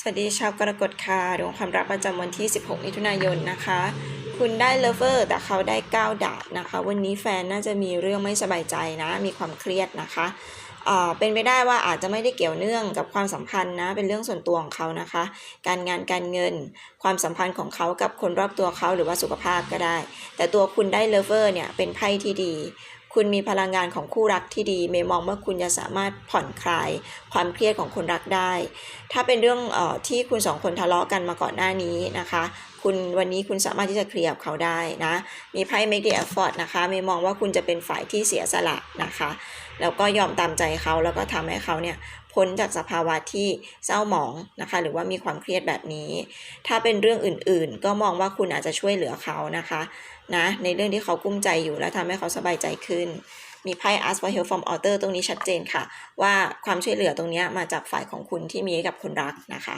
สวัสดีชาวกรกฎค่ะดวงความรักประจำวันที่ 16 มิถุนายนนะคะ คุณได้เลเวอร์แต่เขาได้ 9 ดาบนะคะ วันนี้แฟนน่าจะมีเรื่องไม่สบายใจนะ มีความเครียดนะคะอ่าเป็นไปได้ว่าอาจจะไม่ได้เกี่ยวเนื่องกับความสัมพันธ์นะ เป็นเรื่องส่วนตัวของเขานะคะ การงานการเงิน ความสัมพันธ์ของเขากับคนรอบตัวเขาหรือว่าสุขภาพก็ได้ แต่ตัวคุณได้เลเวอร์เนี่ยเป็นไพ่ที่ดี คุณมีพลังงานของคู่รักที่ดี เมย์มองว่าคุณจะสามารถผ่อนคลาย ความเครียดของคนรักได้ ถ้าเป็นเรื่องออที่คุณสองคนทะเลาะกันมาก่อนหน้านี้นะคะ คุณวันนี้คุณสามารถที่จะเคลียร์เขาได้นะ มีไพ่ make the effort นะคะ เมย์มองว่าคุณจะเป็นฝ่ายที่เสียสละนะคะ แล้วก็ยอมตามใจเขาแล้วก็ทำให้เขาเนี่ยพ้นจากสภาวะที่เศร้าหมองนะคะ หรือว่ามีความเครียดแบบนี้ ถ้าเป็นเรื่องอื่นๆ ก็มองว่าคุณอาจจะช่วยเหลือเขานะคะนะในเรื่องที่เขากุ้มใจอยู่และทำให้เขาสบายใจขึ้น มีไพ่ ask for help from author ตรงนี้ชัดเจนค่ะ ว่าความช่วยเหลือตรงนี้มาจากฝ่ายของคุณที่มีให้กับคนรักนะคะ